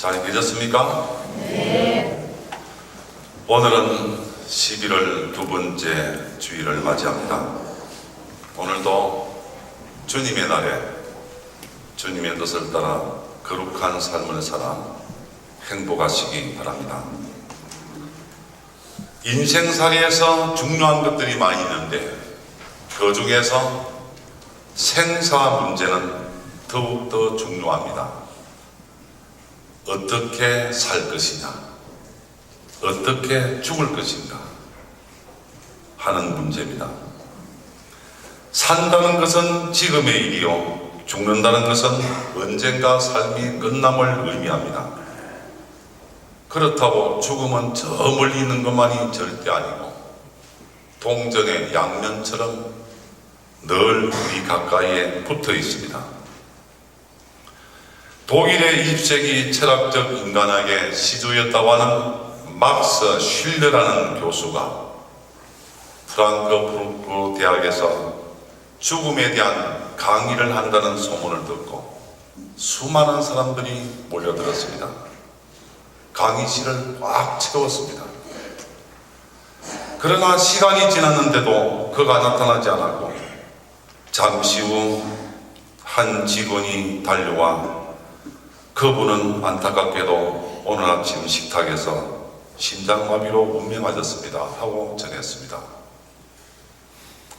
잘 계셨습니까? 네. 오늘은 11월 두 번째 주일을 맞이합니다. 오늘도 주님의 날에 주님의 뜻을 따라 거룩한 삶을 살아 행복하시기 바랍니다. 인생살이에서 중요한 것들이 많이 있는데 그 중에서 생사 문제는 더욱더 중요합니다. 어떻게 살 것이냐, 어떻게 죽을 것인가 하는 문제입니다. 산다는 것은 지금의 일이요, 죽는다는 것은 언젠가 삶이 끝남을 의미합니다. 그렇다고 죽음은 저 멀리 있는 것만이 절대 아니고 동전의 양면처럼 늘 우리 가까이에 붙어 있습니다. 독일의 20세기 철학적 인간학의 시조였다고 하는 막스 쉴러라는 교수가 프랑크푸르트 대학에서 죽음에 대한 강의를 한다는 소문을 듣고 수많은 사람들이 몰려들었습니다. 강의실을 꽉 채웠습니다. 그러나 시간이 지났는데도 그가 나타나지 않았고 잠시 후 한 직원이 달려와 그분은 안타깝게도 오늘 아침 식탁에서 심장마비로 운명하셨습니다. 하고 전했습니다.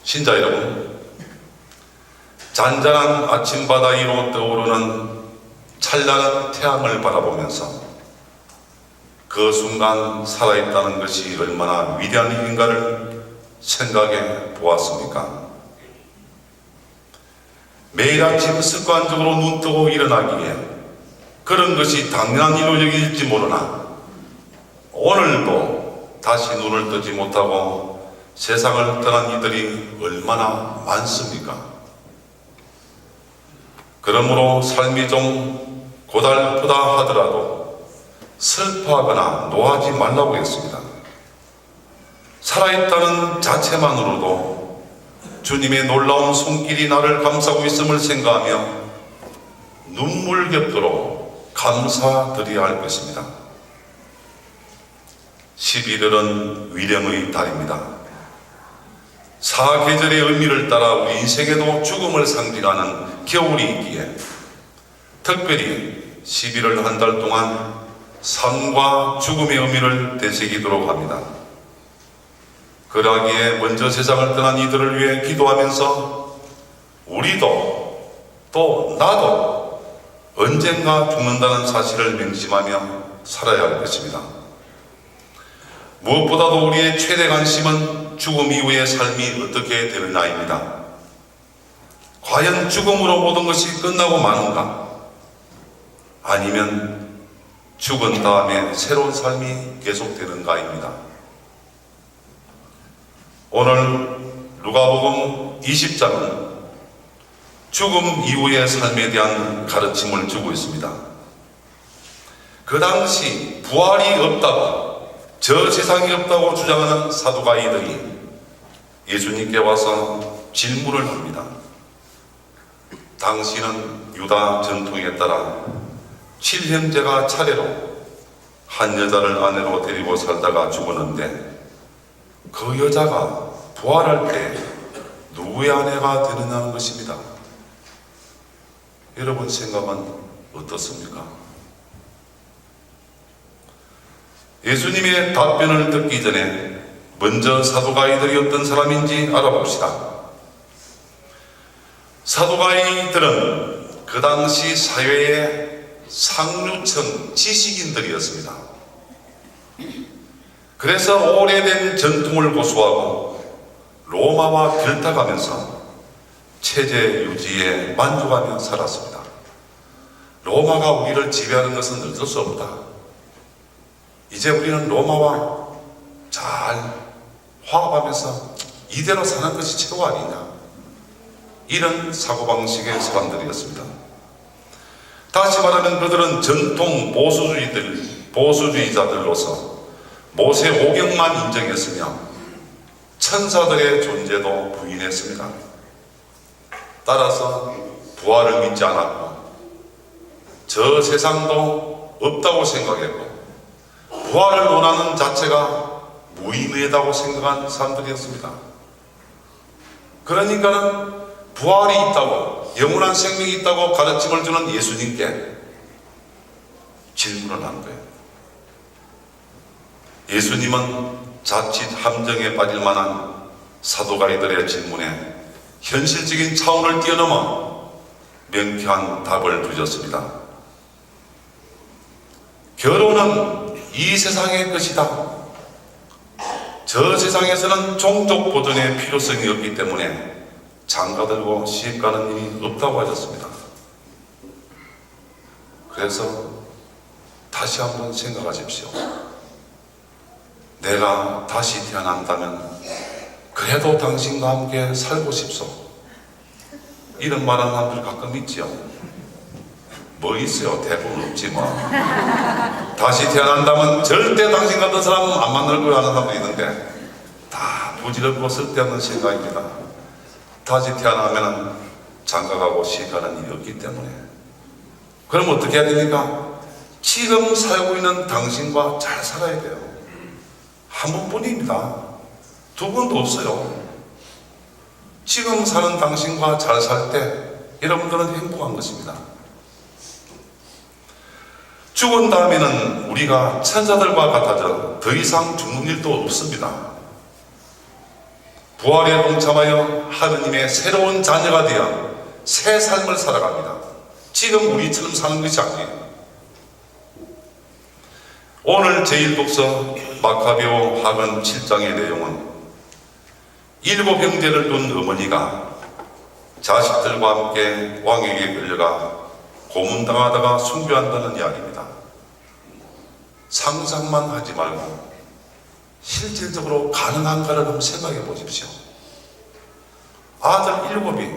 신자 여러분, 잔잔한 아침바다 위로 떠오르는 찬란한 태양을 바라보면서 그 순간 살아있다는 것이 얼마나 위대한 일인가를 생각해 보았습니까? 매일 아침 습관적으로 눈 뜨고 일어나기에 그런 것이 당연한 일로 여길지 모르나 오늘도 다시 눈을 뜨지 못하고 세상을 떠난 이들이 얼마나 많습니까? 그러므로 삶이 좀 고달프다 하더라도 슬퍼하거나 노하지 말라고 했습니다. 살아있다는 자체만으로도 주님의 놀라운 손길이 나를 감싸고 있음을 생각하며 눈물 겹도록 감사드려야 할 것입니다. 11월은 위령의 달입니다. 사계절의 의미를 따라 우리 인생에도 죽음을 상징하는 겨울이 있기에 특별히 11월 한 달 동안 삶과 죽음의 의미를 되새기도록 합니다. 그러기에 먼저 세상을 떠난 이들을 위해 기도하면서 우리도 또 나도 언젠가 죽는다는 사실을 명심하며 살아야 할 것입니다. 무엇보다도 우리의 최대 관심은 죽음 이후의 삶이 어떻게 되느냐입니다. 과연 죽음으로 모든 것이 끝나고 마는가? 아니면 죽은 다음에 새로운 삶이 계속되는가입니다. 오늘 누가복음 20장은 죽음 이후의 삶에 대한 가르침을 주고 있습니다. 그 당시 부활이 없다고 저 세상이 없다고 주장하는 사두가이들이 예수님께 와서 질문을 합니다. 당신은 유다 전통에 따라 칠형제가 차례로 한 여자를 아내로 데리고 살다가 죽었는데 그 여자가 부활할 때 누구의 아내가 되느냐는 것입니다. 여러분 생각은 어떻습니까? 예수님의 답변을 듣기 전에 먼저 사두가이들이 어떤 사람인지 알아봅시다. 사두가이들은 그 당시 사회의 상류층 지식인들이었습니다. 그래서 오래된 전통을 고수하고 로마와 결탁하면서 체제 유지에 만족하며 살았습니다. 로마가 우리를 지배하는 것은 어쩔 수 없다. 이제 우리는 로마와 잘 화합하면서 이대로 사는 것이 최고 아니냐. 이런 사고방식의 사람들이었습니다. 다시 말하면 그들은 전통 보수주의들, 보수주의자들로서 모세 오경만 인정했으며 천사들의 존재도 부인했습니다. 따라서 부활을 믿지 않았고 저 세상도 없다고 생각했고 부활을 논하는 자체가 무의미하다고 생각한 사람들이었습니다. 그러니까는 부활이 있다고 영원한 생명이 있다고 가르침을 주는 예수님께 질문을 한 거예요. 예수님은 자칫 함정에 빠질 만한 사도가이들의 질문에 현실적인 차원을 뛰어넘어 명쾌한 답을 주셨습니다. 결혼은 이 세상의 것이다. 저 세상에서는 종족 보존의 필요성이 없기 때문에 장가들고 시집 가는 일이 없다고 하셨습니다. 그래서 다시 한번 생각하십시오. 내가 다시 태어난다면 그래도 당신과 함께 살고 싶소. 이런 말하는 사람들 가끔 있지요. 뭐 있어요? 대부분 없지 뭐. 다시 태어난다면 절대 당신 같은 사람 안 만날 거야 하는 사람도 있는데 다 부질없고 쓸데없는 생각입니다. 다시 태어나면 장가가고 시가는 일이 없기 때문에 그럼 어떻게 해야 됩니까? 지금 살고 있는 당신과 잘 살아야 돼요. 한 번뿐입니다. 두 번도 없어요. 지금 사는 당신과 잘 살 때 여러분들은 행복한 것입니다. 죽은 다음에는 우리가 천사들과 같아져 더 이상 죽는 일도 없습니다. 부활에 동참하여 하느님의 새로운 자녀가 되어 새 삶을 살아갑니다. 지금 우리처럼 사는 것이 아니에요. 오늘 제1독서 마카베오 하근 7장의 내용은 일곱 형제를 둔 어머니가 자식들과 함께 왕에게 끌려가 고문당하다가 순교한다는 이야기입니다. 상상만 하지 말고 실질적으로 가능한가를 한번 생각해 보십시오. 아들 일곱이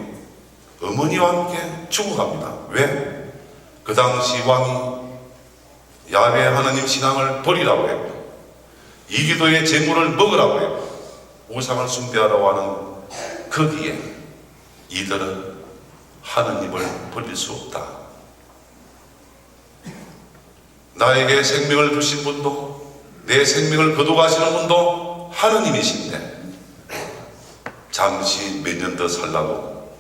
어머니와 함께 죽어갑니다. 왜? 그 당시 왕이 야외 하나님 신앙을 버리라고 했고 이기도의 재물을 먹으라고 했고 우상을 숭배하라고 하는 거기에 이들은 하느님을 버릴 수 없다. 나에게 생명을 주신 분도 내 생명을 거둬가시는 분도 하느님이신데 잠시 몇 년 더 살라고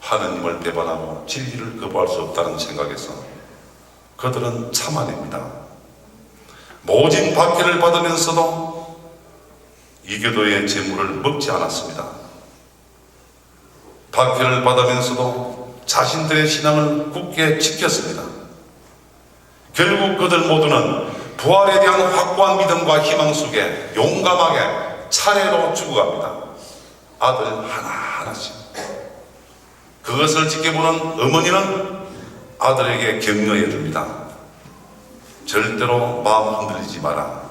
하느님을 배반하고 진리를 거부할 수 없다는 생각에서 그들은 참아냅니다. 모진 박해를 받으면서도 이교도의 재물을 먹지 않았습니다. 박해를 받으면서도 자신들의 신앙을 굳게 지켰습니다. 결국 그들 모두는 부활에 대한 확고한 믿음과 희망 속에 용감하게 차례로 죽어갑니다. 아들 하나하나씩. 그것을 지켜보는 어머니는 아들에게 격려해 줍니다. 절대로 마음 흔들리지 마라.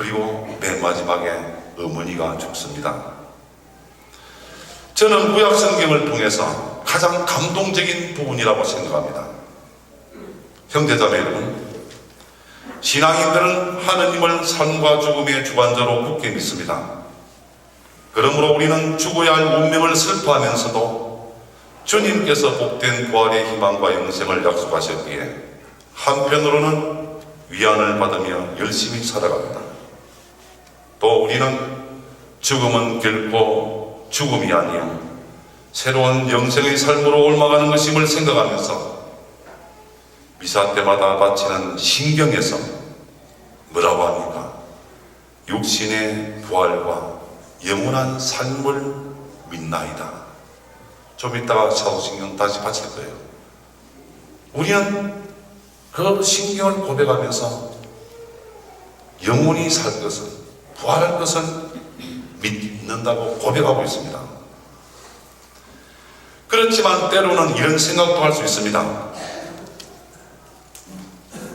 그리고 맨 마지막에 어머니가 죽습니다. 저는 구약 성경을 통해서 가장 감동적인 부분이라고 생각합니다. 형제자매 여러분, 신앙인들은 하느님을 삶과 죽음의 주관자로 굳게 믿습니다. 그러므로 우리는 죽어야 할 운명을 슬퍼하면서도 주님께서 복된 부활의 희망과 영생을 약속하셨기에 한편으로는 위안을 받으며 열심히 살아갑니다. 또 우리는 죽음은 결코 죽음이 아니요 새로운 영생의 삶으로 옮아가는 것임을 생각하면서 미사 때마다 바치는 신경에서 뭐라고 합니까? 육신의 부활과 영원한 삶을 믿나이다. 좀 이따가 사도신경 다시 바칠 거예요. 우리는 그 신경을 고백하면서 영원히 살 것을, 부활할 것을 믿는다고 고백하고 있습니다. 그렇지만 때로는 이런 생각도 할 수 있습니다.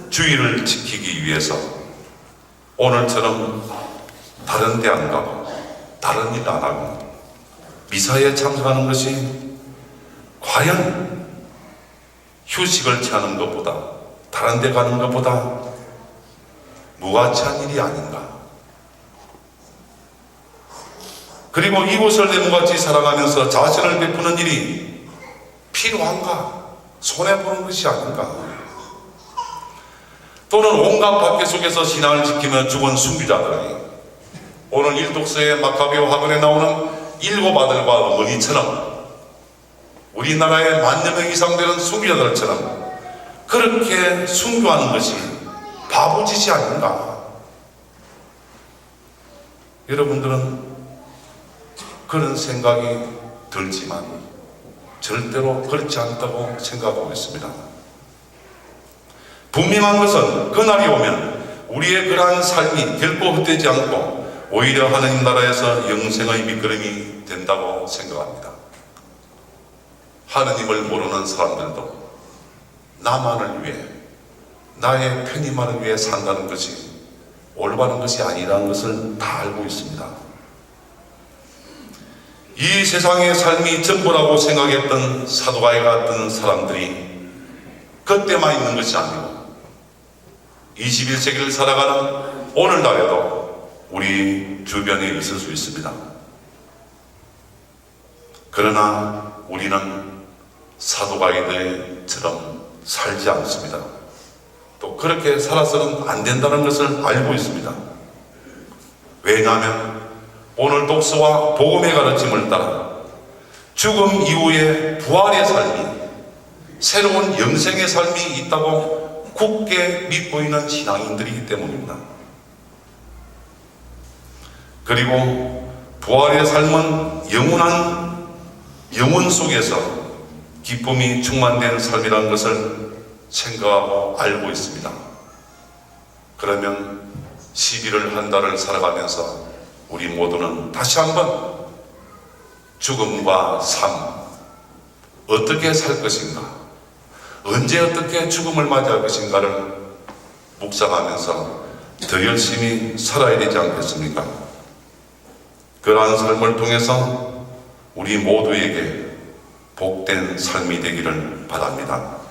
주의를 지키기 위해서 오늘처럼 다른 데 안 가고 다른 일 안 하고 미사에 참석하는 것이 과연 휴식을 취하는 것보다 다른 데 가는 것보다 무가치한 일이 아닌가 그리고 이곳을 내모같이 살아가면서 자신을 베푸는 일이 필요한가 손해보는 것이 아닌가 또는 온갖 박해 속에서 신앙을 지키며 죽은 순교자들이 오늘 일독서의 마카비오 학원에 나오는 일곱 아들과 어머니처럼 우리나라의 만여 명 이상 되는 순교자들처럼 그렇게 순교하는 것이 바보짓이 아닌가? 여러분들은 그런 생각이 들지만 절대로 그렇지 않다고 생각하고 있습니다. 분명한 것은 그날이 오면 우리의 그러한 삶이 결코 헛되지 않고 오히려 하나님 나라에서 영생의 밑거름이 된다고 생각합니다. 하느님을 모르는 사람들도 나만을 위해 나의 편의만을 위해 산다는 것이 올바른 것이 아니라는 것을 다 알고 있습니다. 이 세상의 삶이 전부라고 생각했던 사도가에 같은 사람들이 그때만 있는 것이 아니고 21세기를 살아가는 오늘날에도 우리 주변에 있을 수 있습니다. 그러나 우리는 사도가이들처럼 살지 않습니다. 또 그렇게 살아서는 안 된다는 것을 알고 있습니다. 왜냐하면 오늘 독서와 복음의 가르침을 따라 죽음 이후의 부활의 삶이 새로운 영생의 삶이 있다고 굳게 믿고 있는 신앙인들이기 때문입니다. 그리고 부활의 삶은 영원한 영혼 속에서 기쁨이 충만된 삶이라는 것을 생각하고 알고 있습니다. 그러면 11월 한 달을 살아가면서 우리 모두는 다시 한번 죽음과 삶, 어떻게 살 것인가, 언제 어떻게 죽음을 맞이할 것인가를 묵상하면서 더 열심히 살아야 되지 않겠습니까? 그러한 삶을 통해서 우리 모두에게 복된 삶이 되기를 바랍니다.